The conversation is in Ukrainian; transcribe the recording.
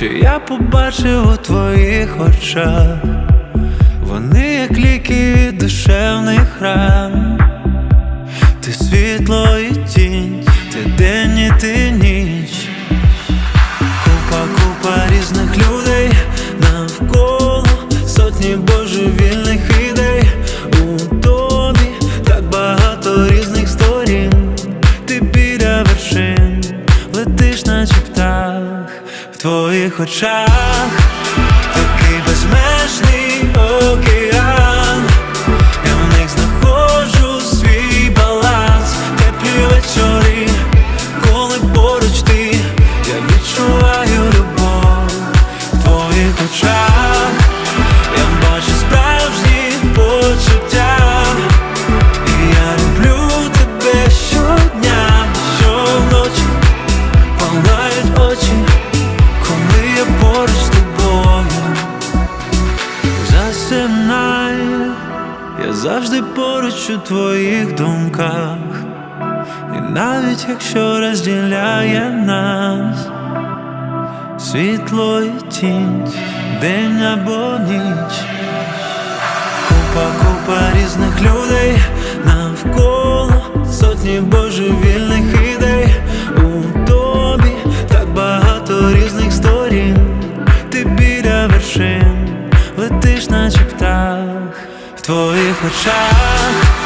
що я побачив у твоїх очах, вони як ліки від душевних ран, ти світло і тінь, ти день і ти ніч. Купа, купа різних людей навколо. Сотні божевільних птах в твоїх очах, такий безмежний океан. Я в них знаходжу свій баланс, теплі вечори, коли поруч ти, я відчуваю любов в твоїх очах, завжди поруч у твоїх думках, і навіть якщо розділяє нас світло і тінь, день або ніч, купа, купа різних людей твоїх очах,